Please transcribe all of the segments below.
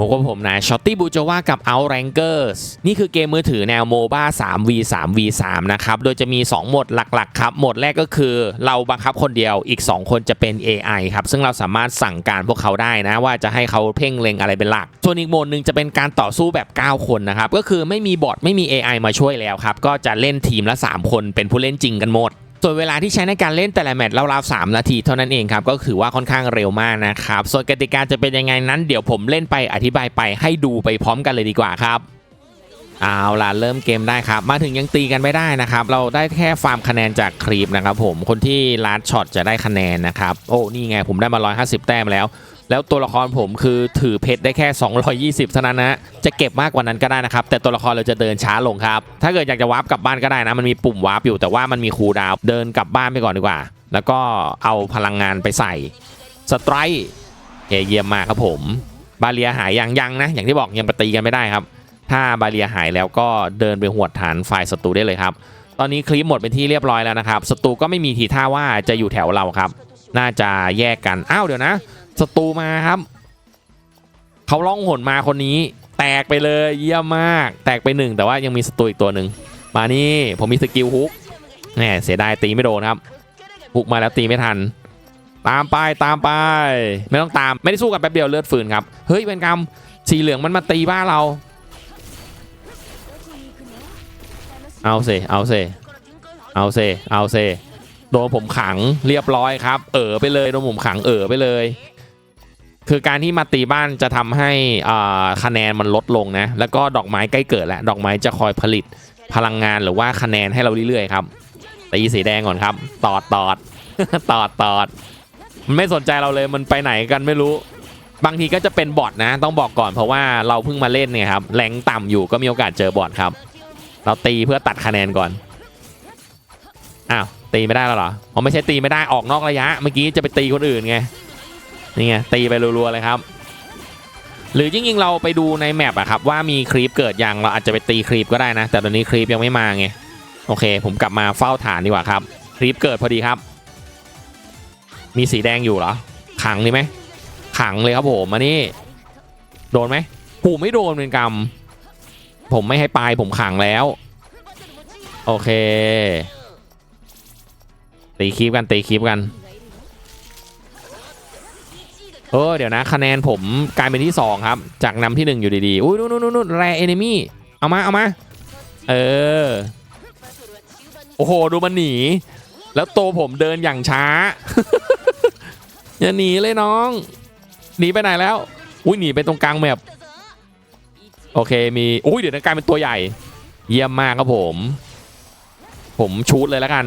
ผมกับผมนะช็อตตี้บูจว่ากับ Outrankers นี่คือเกมมือถือแนวโมบ้า 3v 3v 3นะครับ โดยจะมี 2 โหมดหลักๆ ครับ โหมดแรกก็คือเราบังคับคนเดียวอีก 2 คนจะเป็น AI ครับ ซึ่งเราสามารถสั่งการพวกเขาได้นะ ว่าจะให้เขาเพ่งเล็งอะไรเป็นหลัก ส่วนอีกโหมดหนึ่งจะเป็นการต่อสู้แบบ 9 คนนะครับ ก็คือไม่มีบอทไม่มี AI มาช่วยแล้วครับ ก็จะเล่นทีมละ 3 คนเป็นผู้เล่นจริงกันหมด ส่วนเวลาที่ใช้ในการเล่นแต่ละแมตช์ราวๆ3นาทีเท่านั้นเองครับ ก็ถือว่าค่อนข้างเร็วมากนะครับ ส่วนกติกาจะเป็นยังไงนั้นเดี๋ยวผมเล่นไปอธิบายไปให้ดูไปพร้อมกันเลยดีกว่าครับเอาล่ะเริ่มเกมได้ครับ มาถึงยังตีกันไม่ได้นะครับ เราได้แค่ฟาร์มคะแนนจากครีปนะครับผมคนที่ลัดช็อตจะได้คะแนนนะครับ โอ้นี่ไงผมได้มา 150 แต้มแล้ว แล้วตัวละครผมคือถือเพชรได้แค่ 220เท่านั้นนะจะเก็บมากกว่านั้นก็ได้นะครับ แต่ตัวละครเราจะเดินช้าลงครับ ถ้าเกิดอยากจะวาร์ปกลับบ้านก็ได้นะ มันมีปุ่มวาร์ปอยู่แต่ว่ามันมีคูลดาวเดินกลับบ้านไปก่อนดีกว่า แล้วก็เอาพลังงานไปใส่สไตร์เยี่ยมมากครับผม บาเลียหายยังยังนะ อย่างที่บอกยังปตีกันไม่ได้ครับ ถ้าบาเลียหายแล้วก็เดินไปหวดฐานฝ่ายศัตรูได้เลยครับ ตอนนี้คลิปหมดเป็นที่เรียบร้อยแล้วนะครับศัตรูก็ไม่มีทีท่าว่าจะอยู่แถวเราครับ น่าจะแยกกัน อ้าวเดี๋ยวนะ ศัตรูมาครับ เขาล่องหนมาคนนี้ แตกไปเลยเยี่ยมมาก แตกไปหนึ่งแต่ว่ายังมีศัตรูอีกตัวหนึ่งมานี่ผมมีสกิลฮุกแหมเสียดายตีไม่โดนครับฮุกมาแล้วตีไม่ทัน ตามไปตามไป ไม่ต้องตามไม่ได้สู้กันแป๊บเดียวเลือดฝืนครับเฮ้ยเป็นกรรมสีเหลืองมันมาตีบ้านเรา เอาเซเอาเซเอาเซเอาเซโดนผมขังเรียบร้อยครับ เออไปเลยโดนผมขังเออไปเลย คือการที่มาตีบ้านจะทำให้คะแนนมันลดลงนะ แล้วก็ดอกไม้ใกล้เกิดแล้วดอกไม้จะคอยผลิตพลังงานหรือว่าคะแนนให้เราเรื่อยๆครับตีสีแดงก่อนครับ ตอดตอดตอดตอดมันไม่สนใจเราเลยมันไปไหนกันไม่รู้ บางทีก็จะเป็นบอทนะ ต้องบอกก่อนเพราะว่าเราเพิ่งมาเล่นเนี่ยครับแรงต่ำอยู่ก็มีโอกาสเจอบอทครับ เราตีเพื่อตัดคะแนนก่อนอ้าวตีไม่ได้แล้วเหรออ๋อไม่ใช่ตีไม่ได้ออกนอกระยะ เมื่อกี้จะไปตีคนอื่นไง นี่ไงตีไปรัวๆเลยครับ หรือจริงๆเราไปดูในแมปอะครับว่ามีครีปเกิดยังเราอาจจะไปตีครีปก็ได้นะ แต่ตอนนี้ครีปยังไม่มาไงโอเค ผมกลับมาเฝ้าฐานดีกว่าครับครีปเกิดพอดีครับ มีสีแดงอยู่เหรอขังดีไหมขังเลยครับผมมานี่โดนไหมผูไม่โดนเป็นกรรมผมไม่ให้ปลายผมขังแล้ว โอเค ตีคีบกันตีคีบกัน เออเดี๋ยวนะคะแนนผมกลายเป็นที่ 2 ครับ จากนำที่ 1 อยู่ดีๆ อุ้ยนู่นนู่นนู่นแรเอเนมี่เอามาเอามา เออ โอ้โห ดูมันหนี แล้วตัวผมเดินอย่างช้า อย่าหนีเลยน้อง หนีไปไหนแล้ว อุ้ยหนีไปตรงกลางแมปโอเคมีอุ้ยเดี๋ยวนะกลายเป็นตัวใหญ่ เยี่ยมมากครับผม ผมชูดเลยแล้วกัน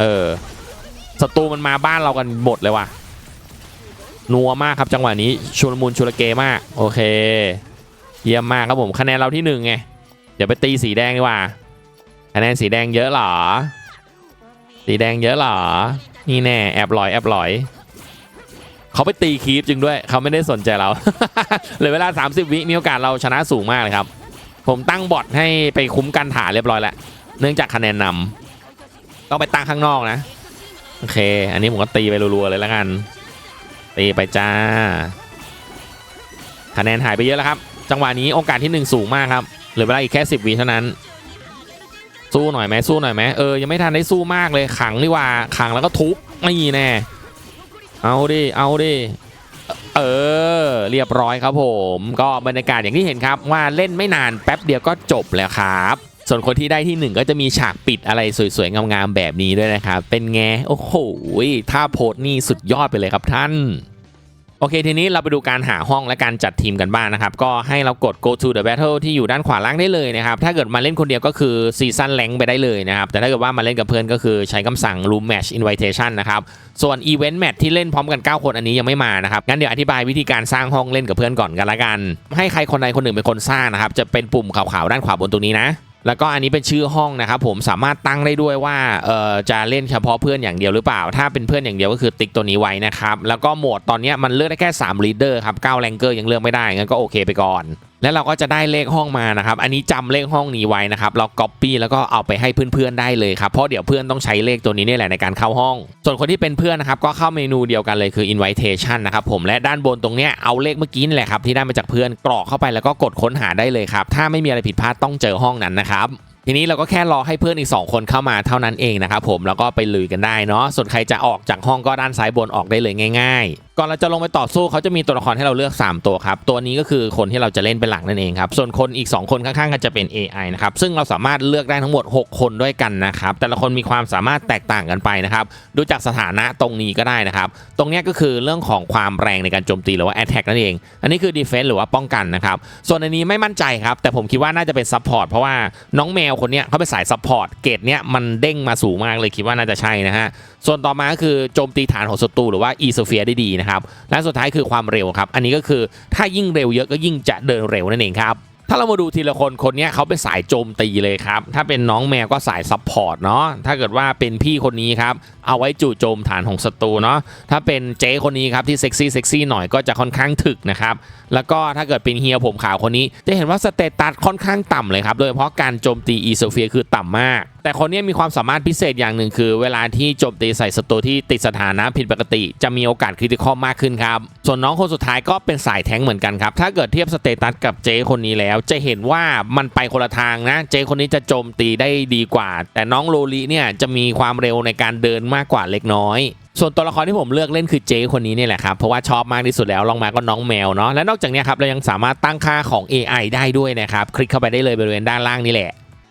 เออศัตรูมันมาบ้านเรากันหมดเลยว่ะ นัวมากครับจังหวะนี้ชุลมุนชุลเกมาก โอเค เยี่ยมมากครับผมคะแนนเราที่หนึ่งไงเดี๋ยวไปตีสีแดงดีกว่าคะแนนสีแดงเยอะหรอ สีแดงเยอะหรอ นี่แน่แอบลอยแอบลอย เขาไปตีคีปจริงด้วย เขาไม่ได้สนใจเราเหลือเวลา 30 วิมีโอกาสเราชนะสูงมากเลยครับ ผมตั้งบอทให้ไปคุ้มกันฐานเรียบร้อยแล้ว เนื่องจากคะแนนนำต้องไปตั้งข้างนอกนะ โอเค อันนี้ผมก็ตีไปรัวๆเลยแล้วกัน ตีไปจ้า คะแนนหายไปเยอะแล้วครับ จังหวะนี้โอกาสที่หนึ่งสูงมากครับ เหลือเวลาอีกแค่ 10วิเท่านั้น สู้หน่อยไหมสู้หน่อยไหมเออ ยังไม่ทันได้สู้มากเลย ขังดีกว่า ขังแล้วก็ทุบไม่แน่ เอาดิ เอาดิ เออ เรียบร้อยครับผม ก็บรรยากาศอย่างที่เห็นครับ ว่าเล่นไม่นานแป๊บเดียวก็จบแล้วครับ ส่วนคนที่ได้ที่หนึ่งก็จะมีฉากปิดอะไรสวยๆ งามๆ แบบนี้ด้วยนะครับ เป็นไง โอ้โหถ้าโพสนี่สุดยอดไปเลยครับท่าน โอเค ทีนี้เราไปดูการหาห้องและการจัดทีมกันบ้างนะครับ ก็ให้เรากด go to the battle ที่อยู่ด้านขวาล่างได้เลยนะครับ ถ้าเกิดมาเล่นคนเดียวก็คือ season rank ไปได้เลยนะครับ แต่ถ้าเกิดว่ามาเล่นกับเพื่อนก็คือใช้คำสั่ง room match invitation นะครับ ส่วน event match ที่เล่นพร้อมกัน 9 คนอันนี้ยังไม่มานะครับ งั้นเดี๋ยวอธิบายวิธีการสร้างห้องเล่นกับเพื่อนก่อนกันละกัน ให้ใครคนใดคนหนึ่งเป็นคนสร้างนะครับ จะเป็นปุ่มขาวๆด้านขวาบนตรงนี้นะ แล้วก็อันนี้เป็นชื่อห้องนะครับผมสามารถตั้งได้ด้วยว่าเอ่อจะเล่นเฉพาะเพื่อนอย่างเดียวหรือเปล่า ถ้าเป็นเพื่อนอย่างเดียวก็คือติ๊กตัวนี้ไว้นะครับแล้วก็โหมดตอนนี้มันเลือกได้แค่3 leader ครับ9 ranker ยังเลือกไม่ได้งั้นก็โอเคไปก่อน และเราก็จะได้เลขห้องมานะครับ อันนี้จำเลขห้องนี้ไว้นะครับ เรา copy แล้วก็เอาไปให้เพื่อนๆได้เลยครับ เพราะเดี๋ยวเพื่อนต้องใช้เลขตัวนี้นี่แหละในการเข้าห้อง ส่วนคนที่เป็นเพื่อนนะครับ ก็เข้าเมนูเดียวกันเลยคือ invitation นะครับผม และด้านบนตรงเนี้ยเอาเลขเมื่อกี้นี่แหละครับที่ได้มาจากเพื่อนกรอกเข้าไปแล้วก็กดค้นหาได้เลยครับ ถ้าไม่มีอะไรผิดพลาดต้องเจอห้องนั้นนะครับทีนี้เราก็แค่รอให้เพื่อนอีก 2 คนเข้ามาเท่านั้นเองนะครับผมแล้วก็ไปลุยกันได้เนาะส่วนใครจะออกจากห้องก็ด้านซ้ายบนออกได้เลยง่ายๆ ก่อนเราจะลงไปต่อสู้เขาจะมีตัวละครให้เราเลือก 3 ตัวครับ ตัวนี้ก็คือคนที่เราจะเล่นเป็นหลักนั่นเองครับ ส่วนคนอีก 2 คนข้างๆก็จะเป็น AI นะครับ ซึ่งเราสามารถเลือกได้ทั้งหมด 6 คนด้วยกันนะครับ แต่ละคนมีความสามารถแตกต่างกันไปนะครับ ดูจากสถานะตรงนี้ก็ได้นะครับ ตรงนี้ก็คือเรื่องของความแรงในการโจมตีหรือว่า attack นั่นเอง อันนี้คือ defense หรือว่าป้องกันนะครับ ส่วนอันนี้ไม่มั่นใจครับ แต่ผมคิดว่าน่าจะเป็น support เพราะว่าน้องแมวคนนี้เขาเป็นสาย support เกรดเนี้ยมันเด้งมาสูงมากเลยคิดว่าน่าจะใช่นะฮะ ส่วนต่อมาก็คือโจมตีฐานของศัตรูหรือว่า e s p h e r e ได้ดีนะครับ และสุดท้ายคือความเร็วครับ อันนี้ก็คือถ้ายิ่งเร็วเยอะก็ยิ่งจะเดินเร็วนั่นเองครับ ถ้าเรามาดูทีละคนคนนี้เขาเป็นสายโจมตีเลยครับ ถ้าเป็นน้องแมวก็สายซัพพอร์ตเนาะถ้าเกิดว่าเป็นพี่คนนี้ครับ เอาไว้จู่โจมฐานของศัตรูเนาะถ้าเป็นเจ๊คนนี้ครับที่เซ็กซี่เซ็กซี่หน่อยก็จะค่อนข้างถึกนะครับ แล้วก็ถ้าเกิดเป็นเฮียผมขาวคนนี้ จะเห็นว่าสเตตัสค่อนข้างต่ำเลยครับ โดยเฉพาะการโจมตีอีโซเฟียคือต่ำมาก แต่คนนี้มีความสามารถพิเศษอย่างหนึ่งคือ เวลาที่โจมตีใส่ศัตรูที่ติดสถานะผิดปกติ จะมีโอกาสคริติคอลมากขึ้นครับส่วนน้องคนสุดท้ายก็เป็นสายแท้งเหมือนกันครับถ้าเกิดเทียบสเตตัสกับเจคนนี้แล้วจะเห็นว่ามันไปคนละทางนะ เจคนนี้จะโจมตีได้ดีกว่า แต่น้องโลลีเนี่ยจะมีความเร็วในการเดินมากกว่าเล็กน้อยส่วนตัวละครที่ผมเลือกเล่นคือเจคนนี้เนี่ยแหละครับ เพราะว่าชอบมากที่สุดแล้วลองมาก็น้องแมวเนาะและนอกจากนี้ครับเรายังสามารถตั้งค่าของ AI ได้ด้วยนะครับ คลิกเข้าไปได้เลยบริเวณด้านล่างนี่แหละ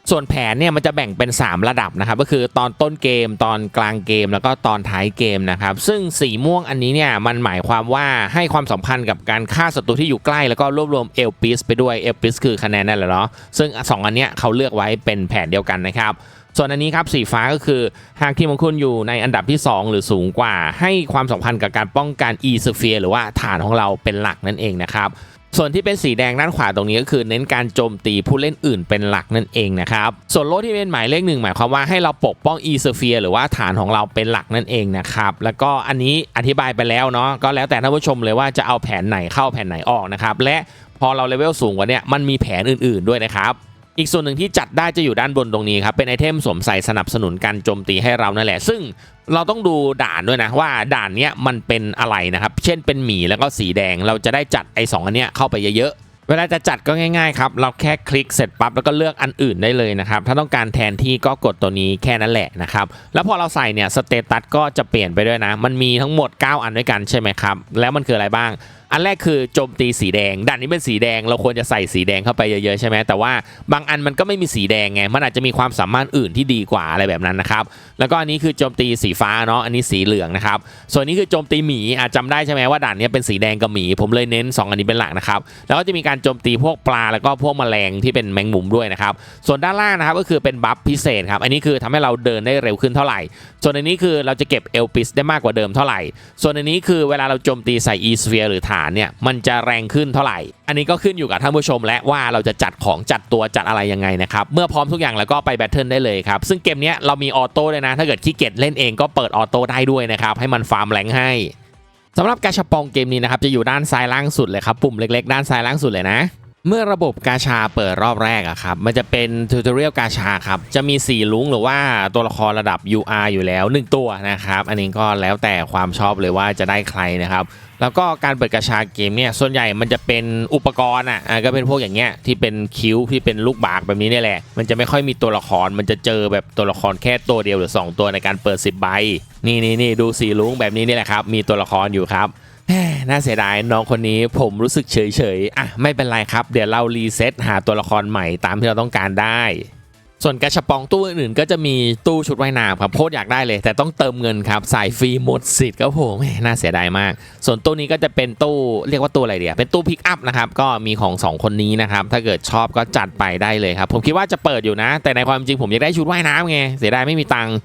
ส่วนแผนเนี่ยมันจะแบ่งเป็น 3 ระดับนะครับก็คือตอนต้นเกมตอนกลางเกมแล้วก็ตอนท้ายเกมนะครับซึ่งสีม่วงอันนี้เนี่ยมันหมายความว่าให้ความสำคัญกับการฆ่าศัตรูที่อยู่ใกล้แล้วก็รวบรวมเอลปิสไปด้วยเอลปิสคือคะแนนนั่นแหละเนาะซึ่งสองอันเนี้ยเขาเลือกไว้เป็นแผนเดียวกันนะครับส่วนอันนี้ครับสีฟ้าก็คือหากทีมของคุณอยู่ในอันดับที่ 2 หรือสูงกว่า ให้ความสำคัญกับการป้องกัน e s p h e r e หรือว่าฐานของเราเป็นหลักนั่นเองนะครับ ส่วนที่เป็นสีแดงด้านขวาตรงนี้ก็คือ เน้นการโจมตีผู้เล่นอื่นเป็นหลักนั่นเองนะครับส่วนโล่ที่เป็นหมายเลขหนึ่งหมายความว่าให้เราปกป้องอีเซเฟียหรือว่าฐานของเราเป็นหลักนั่นเองนะครับแล้วก็อันนี้อธิบายไปแล้วเนาะก็แล้วแต่ท่านผู้ชมเลยว่าจะเอาแผนไหนเข้าแผนไหนออกนะครับและพอเราเลเวลสูงกว่านี้มันมีแผนอื่น ๆด้วยนะครับ อีกส่วนหนึ่งที่จัดได้จะอยู่ด้านบนตรงนี้ครับ เป็นไอเทมสวมใส่สนับสนุนการโจมตีให้เรานั่นแหละ ซึ่งเราต้องดูด่านด้วยนะว่าด่านเนี้ยมันเป็นอะไรนะครับ เช่นเป็นหมีแล้วก็สีแดง เราจะได้จัดไอ้สองอันเนี้ยเข้าไปเยอะๆเวลาจะจัดก็ง่ายๆครับเราแค่คลิกเสร็จปั๊บแล้วก็เลือกอันอื่นได้เลยนะครับถ้าต้องการแทนที่ก็กดตัวนี้แค่นั้นแหละนะครับแล้วพอเราใส่เนี่ยสเตตัสก็จะเปลี่ยนไปด้วยนะ มันมีทั้งหมด 9 อันด้วยกันใช่ไหมครับแล้วมันคืออะไรบ้าง อันแรกคือโจมตีสีแดงด่านนี้เป็นสีแดงเราควรจะใส่สีแดงเข้าไปเยอะๆใช่ไหมแต่ว่าบางอันมันก็ไม่มีสีแดงไงมันอาจจะมีความสามารถอื่นที่ดีกว่าอะไรแบบนั้นนะครับแล้วก็อันนี้คือโจมตีสีฟ้าเนาะอันนี้สีเหลืองนะครับส่วนนี้คือโจมตีหมีอาจจำได้ใช่ไหมว่าด่านนี้เป็นสีแดงกับหมีผมเลยเน้น 2 อันนี้เป็นหลักนะครับแล้วก็จะมีการโจมตีพวกปลาแล้วก็พวกแมลงที่เป็นแมงมุมด้วยนะครับส่วนด้านล่างนะครับก็คือเป็นบัฟพิเศษครับอันนี้คือทำให้เราเดินได้เร็วขึ้นเท่าไหร่ ส่วนอันนี้คือเราจะเก็บเอลปิสได้มากกว่าเดิมเท่าไหร่ ส่วนอันนี้คือเวลาเราโจมตีใส่อีสเฟียหรือฐานเนี่ยมันจะแรงขึ้นเท่าไหร่ อันนี้ก็ขึ้นอยู่กับท่านผู้ชม และว่าเราจะจัดของจัดตัวจัดอะไรยังไงนะครับ เมื่อพร้อมทุกอย่างแล้วก็ไปแบทเทิลได้เลยครับ ซึ่งเกมนี้เรามีออโต้เลยนะ ถ้าเกิดขี้เกียจเล่นเองก็เปิดออโต้ได้ด้วยนะครับ ให้มันฟาร์มแรงให้สำหรับกาชาปองเกมนี้นะครับจะอยู่ด้านซ้ายล่างสุดเลยครับปุ่มเล็กๆ ด้านซ้ายล่างสุดเลยนะ เมื่อระบบกาชาเปิดรอบแรกอะครับ มันจะเป็นทูตอเรียลกาชาครับ จะมี 4 ลุงหรือว่าตัวละครระดับ UR อยู่แล้ว 1 ตัวนะครับ อันนี้ก็แล้วแต่ความชอบเลยว่าจะได้ใครนะครับ แล้วก็การเปิดกาชาเกมเนี่ย ส่วนใหญ่มันจะเป็นอุปกรณ์อะอะก็เป็นพวกอย่างเงี้ยที่เป็นคิ้วที่เป็นลูกบากแบบนี้เนี่ยแหละ มันจะไม่ค่อยมีตัวละคร มันจะเจอแบบตัวละครแค่ตัวเดียวหรือ 2 ตัวในการเปิด 10 ใบ นี่นี่นี่ดูสีลุงแบบนี้นี่แหละครับ มีตัวละครอยู่ครับ น่าเสียดายน้องคนนี้ผมรู้สึกเฉยๆอะไม่เป็นไรครับ เดี๋ยวเรารีเซ็ตหาตัวละครใหม่ตามที่เราต้องการได้ส่วนกระชับปองตู้อื่นๆก็จะมีตู้ชุดว่ายน้ำครับโคตรอยากได้เลย แต่ต้องเติมเงินครับสายฟรีหมดสิทธิ์ครับผมแหม่น่าเสียดายมาก ส่วนตู้นี้ก็จะเป็นตู้เรียกว่าตู้อะไรเดียเป็นตู้พิกอัพนะครับก็มีของสองคนนี้นะครับถ้าเกิดชอบก็จัดไปได้เลยครับผมคิดว่าจะเปิดอยู่นะ แต่ในความจริงผมอยากได้ชุดว่ายน้ำไงเสียดายไม่มีตังค์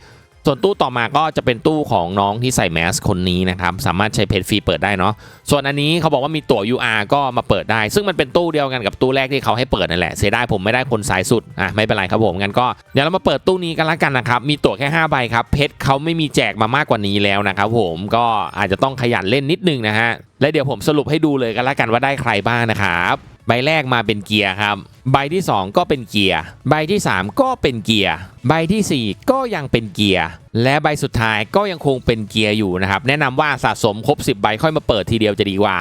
ส่วนตู้ต่อมาก็จะเป็นตู้ของน้องที่ใส่แมสคนนี้นะครับ สามารถใช้เพจฟรีเปิดได้เนาะส่วนอันนี้เขาบอกว่ามีตั๋ว UR ก็มาเปิดได้ ซึ่งมันเป็นตู้เดียวกันกับตู้แรกที่เขาให้เปิดนั่นแหละเสียดายผมไม่ได้คนสายสุดอะไม่เป็นไรครับผมงั้นก็เดี๋ยวเรามาเปิดตู้นี้กันละกันนะครับมีตั๋วแค่5ใบครับเพชรเขาไม่มีแจกมามากกว่านี้แล้วนะครับผมก็อาจจะต้องขยันเล่นนิดนึงนะฮะและเดี๋ยวผมสรุปให้ดูเลยกันละกันว่าได้ใครบ้างนะครับ ใบแรกมาเป็นเกียร์ครับ ใบที่ 2 ก็เป็นเกียร์ ใบที่ 3 ก็เป็นเกียร์ ใบทีสี่4 ก็ยังเป็นเกียร์ และใบสุดท้ายก็ยังคงเป็นเกียร์อยู่นะครับ แนะนำว่าสะสมครบ 10 ใบค่อยมาเปิดทีเดียวจะดีกว่า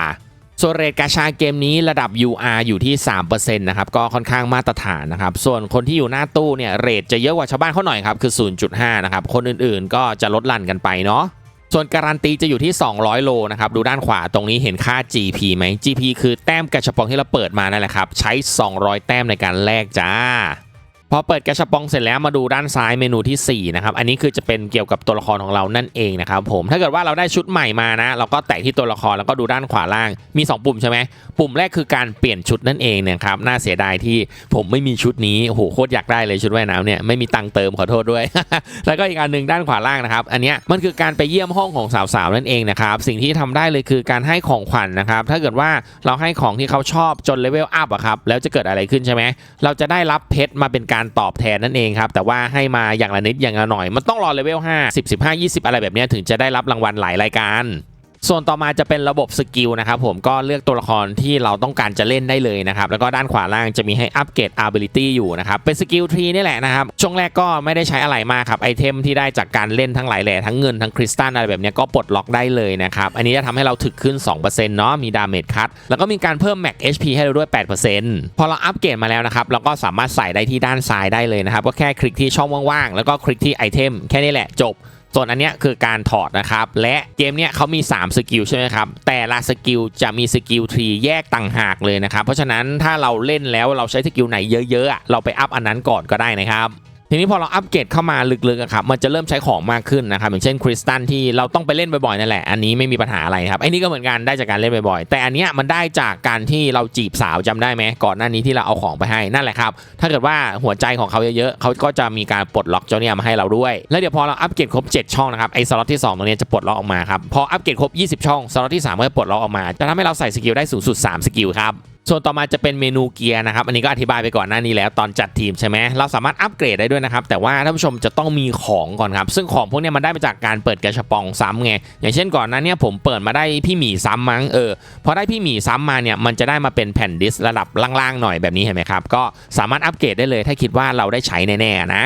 ส่วนเรทกาชาเกมนี้ระดับ UR อยู่ที่ 3%นะครับ ก็ค่อนข้างมาตรฐานนะครับ ส่วนคนที่อยู่หน้าตู้เนี่ย เรทจะเยอะกว่าชาวบ้านเขาหน่อยครับ คือ 0.5 นะครับ คนอื่นๆก็จะลดลั่นกันไปเนาะ ส่วนการันตีจะอยู่ที่ 200 โลนะครับ ดูด้านขวาตรงนี้เห็นค่า GP ไหม GP คือแต้มกระชับปองที่เราเปิดมานั่นแหละครับ ใช้ 200 แต้มในการแลกจ้า พอเปิดกระชับปองเสร็จแล้วมาดูด้านซ้ายเมนูทีสี่ 4 นะครับ อันนี้คือจะเป็นเกี่ยวกับตัวละครของเรานั่นเองนะครับผมถ้าเกิดว่าเราได้ชุดใหม่มานะ เราก็แตะที่ตัวละครแล้วก็ดูด้านขวาล่างมี 2 ปุ่มใช่ไหมปุ่มแรกคือการเปลี่ยนชุดนั่นเองเนี่ยครับน่าเสียดายที่ผมไม่มีชุดนี้โอ้โหโคตรอยากได้เลยชุดว่ายน้ำเนี่ยไม่มีตังเติมขอโทษด้วย แล้วก็อีกอันหนึ่งด้านขวาล่างนะครับอันนี้มันคือการไปเยี่ยมห้องของสาวๆนั่นเองนะครับสิ่งที่ทำได้เลยคือการให้ของขวัญนะครับถ้าเกิดว่าเราให้ของที่เขาชอบจนเลเวลอัพอะครับแล้วจะเกิดอะไรขึ้นใช่ไหมเราจะได้รับเพชรมาเป็นการตอบแทนนั่นเองครับ แต่ว่าให้มาอย่างละนิดอย่างละหน่อย มันต้องรอเลเวล5 10 15 20 อะไรแบบนี้ถึงจะได้รับรางวัลหลายรายการ ส่วนต่อมาจะเป็นระบบสกิลนะครับผมก็เลือกตัวละครที่เราต้องการจะเล่นได้เลยนะครับแล้วก็ด้านขวาล่างจะมีให้อัปเกรด ability อยู่นะครับเป็นสกิลทรีนี่แหละนะครับช่วงแรกก็ไม่ได้ใช้อะไรมากครับไอเทมที่ได้จากการเล่นทั้งหลายแหล่ทั้งเงินทั้งคริสตัลอะไรแบบนี้ก็ปลดล็อกได้เลยนะครับอันนี้จะทำให้เราถึกขึ้น 2%เนาะมีดาเมจคัตแล้วก็มีการเพิ่ม max HP ให้เราด้วย 8%พอเราอัปเกรดมาแล้วนะครับเราก็สามารถใส่ได้ที่ด้านซ้ายได้เลยนะครับก็แค่คลิกที่ช่องว่างๆแล้วก็คลิกที่ไอเทมแค่นี้แหละจบ ส่วนอันเนี้ยคือการถอดนะครับ และเกมเนี้ยเขามี 3 สกิลใช่ไหมครับ แต่ละสกิลจะมีสกิลทรีแยกต่างหากเลยนะครับ เพราะฉะนั้นถ้าเราเล่นแล้วเราใช้สกิลไหนเยอะๆ เราไปอัพอันนั้นก่อนก็ได้นะครับ ทีนี้พอเราอัปเกรดเข้ามาลึกๆอะครับมันจะเริ่มใช้ของมากขึ้นนะครับอย่างเช่นคริสตัลที่เราต้องไปเล่นบ่อยๆนั่นแหละอันนี้ไม่มีปัญหาอะไรครับไอ้นี่ก็เหมือนกันได้จากการเล่นบ่อยๆ แต่อันเนี้ยมันได้จากการที่เราจีบสาวจำได้ไหมก่อนหน้านี้ที่เราเอาของไปให้นั่นแหละครับถ้าเกิดว่าหัวใจของเขาเยอะๆเขาก็จะมีการปลดล็อกเจ้าเนี่ยมาให้เราด้วยแล้วเดี๋ยวพอเราอัปเกรดครบ 7 ช่องนะครับไอ้สล็อตที่2ตรงนี้จะปลดล็อกออกมาครับพออัปเกรดครบ 20 ช่องสล็อตที่3ก็จะปลดล็อกออกมาจะทำให้เราใส่สกิลได้สูงสุด 3 สกิลครับ ส่วนต่อมาจะเป็นเมนูเกียร์นะครับอันนี้ก็อธิบายไปก่อนหน้านี้แล้วตอนจัดทีมใช่ไหมเราสามารถอัปเกรดได้ด้วยนะครับแต่ว่าท่านผู้ชมจะต้องมีของก่อนครับซึ่งของพวกนี้มันได้มาจากการเปิดกระชปองซ้ำไงอย่างเช่นก่อนหน้าเนี้ผมเปิดมาได้พี่หมีซ้ำมั้งเออพอได้พี่หมีซ้ำมาเนี่ยมันจะได้มาเป็นแผ่นดิสระดับล่างๆหน่อยแบบนี้เห็นไหมครับก็สามารถอัปเกรดได้เลยถ้าคิดว่าเราได้ใช้แน่ๆนะ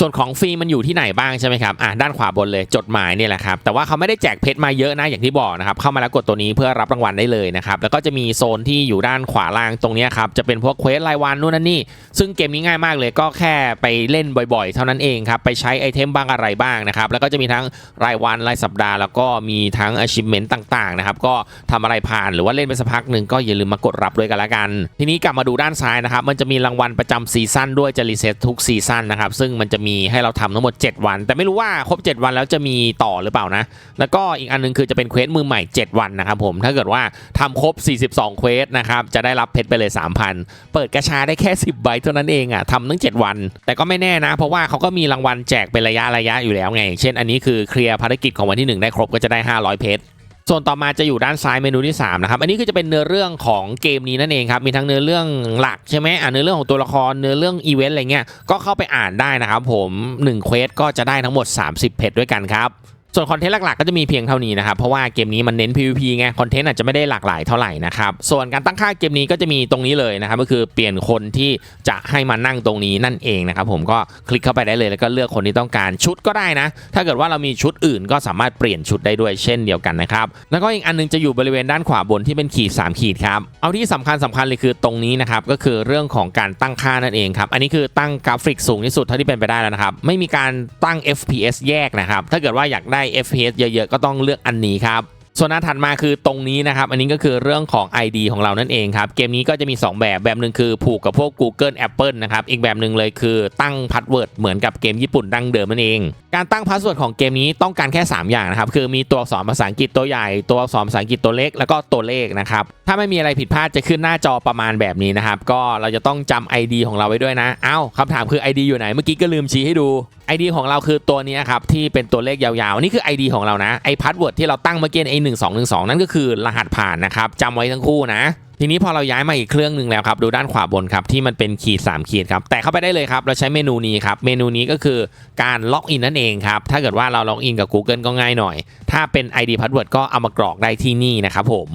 ส่วนของฟรีมันอยู่ที่ไหนบ้างใช่ไหมครับ อะด้านขวาบนเลยจดหมายเนี่ยแหละครับ แต่ว่าเขาไม่ได้แจกเพชรมาเยอะนะอย่างที่บอกนะครับ เข้ามาแล้วกดตัวนี้เพื่อรับรางวัลได้เลยนะครับ แล้วก็จะมีโซนที่อยู่ด้านขวาล่างตรงนี้ครับ จะเป็นพวกเควสรายวันนู่นนั่นนี่ ซึ่งเกมนี้ง่ายมากเลยก็แค่ไปเล่นบ่อยๆ เท่านั้นเองครับ ไปใช้ไอเทมบ้างอะไรบ้างนะครับ แล้วก็จะมีทั้งรายวันรายสัปดาห์ แล้วก็มีทั้ง achievement ต่างๆนะครับ ก็ทำอะไรผ่านหรือว่าเล่นไปสักพักหนึ่งก็อย่าลืมมากดรับด้วยกันละกัน ทีนี้กลับมาดูด้านซ้ายนะครับ มันจะมีรางวัลประจำซีซั่นด้วยจะรีเซ็ตทุกซีซั่นนะครับซึ่งมันจะมีให้เราทำทั้งหมด 7 วัน แต่ไม่รู้ว่าครบ 7 วันแล้วจะมีต่อหรือเปล่านะ แล้วก็อีกอันหนึงคือจะเป็นเควสมือใหม่ 7 วันนะครับผมถ้าเกิดว่าทำครบ 42 เควสนะครับจะได้รับเพชรไปเลย 3,000 เปิดกระชาได้แค่ 10 ใบเท่านั้นเองอะทำตั้ง 7 วัน แต่ก็ไม่แน่นะ เพราะว่าเขาก็มีรางวัลแจกเป็นระยะระยะอยู่แล้วไง เช่นอันนี้คือเคลียร์ภารกิจของวันที่ 1 ได้ครบก็จะได้ 500 เพชร ส่วนต่อมาจะอยู่ด้านซ้ายเมนูที่3นะครับอันนี้ก็จะเป็นเนื้อเรื่องของเกมนี้นั่นเองครับมีทั้งเนื้อเรื่องหลักใช่ไหมอ่าเนื้อเรื่องของตัวละครเนื้อเรื่องอีเวนต์อะไรเงี้ยก็เข้าไปอ่านได้นะครับผม1เควสก็จะได้ทั้งหมด 30 เพจด้วยกันครับ ส่วนคอนเทนต์หลักๆก็จะมีเพียงเท่านี้นะครับ เพราะว่าเกมนี้มันเน้น PVP ไง คอนเทนต์อาจจะไม่ได้หลากหลายเท่าไหร่นะครับ ส่วนการตั้งค่าเกมนี้ก็จะมีตรงนี้เลยนะครับ ก็คือเปลี่ยนคนที่จะให้มานั่งตรงนี้นั่นเองนะครับ ผมก็คลิกเข้าไปได้เลยแล้วก็เลือกคนที่ต้องการชุดก็ได้นะ ถ้าเกิดว่าเรามีชุดอื่นก็สามารถเปลี่ยนชุดได้ด้วยเช่นเดียวกันนะครับ แล้วก็อีกอันนึงจะอยู่บริเวณด้านขวาบนที่เป็นขีด 3 ขีดครับ เอาที่สำคัญสำคัญเลยคือตรงนี้นะครับ ก็คือเรื่องของการตั้งค่านั่นเองครับ อันนี้คือตั้งกราฟิกสูงที่สุดเท่าที่เป็นไปได้แล้วนะครับ ไม่มีการตั้ง FPS แยกนะครับ ถ้าเกิดว่าอยากได้ FPS เยอะๆ ก็ต้องเลือกอันนี้ครับ ส่วนหน้าถัดมาคือตรงนี้นะครับ อันนี้ก็คือเรื่องของ ID ของเรานั่นเองครับ เกมนี้ก็จะมี 2 แบบแบบหนึ่งคือผูกกับพวก Google Apple นะครับ อีกแบบหนึ่งเลยคือตั้งพาสเวิร์ดเหมือนกับเกมญี่ปุ่นดั้งเดิมนั่นเอง การตั้งพาสเวิร์ดของเกมนี้ต้องการแค่ 3 อย่างนะครับ คือมีตัวอักษรภาษาอังกฤษตัวใหญ่ ตัวอักษรภาษาอังกฤษตัวเล็ก แล้วก็ตัวเลขนะครับ ถ้าไม่มีอะไรผิดพลาดจะขึ้นหน้าจอประมาณแบบนี้นะครับ ก็เราจะต้องจำ ID ของเราไว้ด้วยนะ เอ้าคำถามคือ ID อยู่ไหน เมื่อกี้ก็ลืมชี้ให้ดู ID ของเราคือตัวนี้ครับที่เป็นตัวเลขยาวๆ นี่คือ ID ของเรานะไอ้พาสเวิร์ดที่เราตั้งเมื่อกี้ไอ้หนึ่งสองหนึ่งสองนั่นก็คือรหัสผ่านนะครับจำไว้ทั้งคู่นะทีนี้พอเราย้ายมาอีกเครื่องหนึ่งแล้วครับ ดูด้านขวาบนครับ ที่มันเป็นขีด 3 ขีดครับ แต่เข้าไปได้เลยครับ เราใช้เมนูนี้ครับ เมนูนี้ก็คือการล็อกอินนั่นเองครับ ถ้าเกิดว่าเราล็อกอินกับ Google ก็ง่ายหน่อย ถ้าเป็น ID Password ก็เอามากรอกได้ที่นี่นะครับผม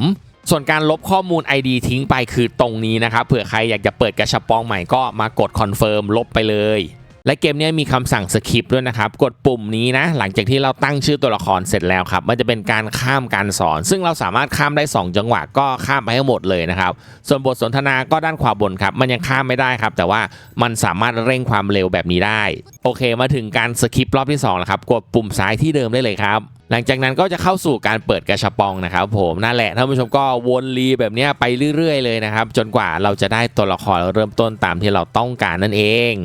ส่วนการลบข้อมูล ID ทิ้งไปคือตรงนี้นะครับเผื่อใครอยากจะเปิดกระชับปองใหม่ก็มากดคอนเฟิร์มลบไปเลย และเกมนี้มีคำสั่งสคริปต์ด้วยนะครับ กดปุ่มนี้นะ หลังจากที่เราตั้งชื่อตัวละครเสร็จแล้วครับ มันจะเป็นการข้ามการสอน ซึ่งเราสามารถข้ามได้ 2 จังหวะก็ข้ามไปให้หมดเลยนะครับ ส่วนบทสนทนาก็ด้านขวาบนครับ มันยังข้ามไม่ได้ครับ แต่ว่ามันสามารถเร่งความเร็วแบบนี้ได้ โอเค มาถึงการสคริปต์รอบที่2แล้วครับ กดปุ่มซ้ายที่เดิมได้เลยครับหลังจากนั้นก็จะเข้าสู่การเปิดกระชับปองนะครับผมนั่นแหละท่านผู้ชมก็วนรีแบบนี้ไปเรื่อย ๆ เลยนะครับ จนกว่าเราจะได้ตัวละครเริ่มต้นตามที่เราต้องการนั่นเอง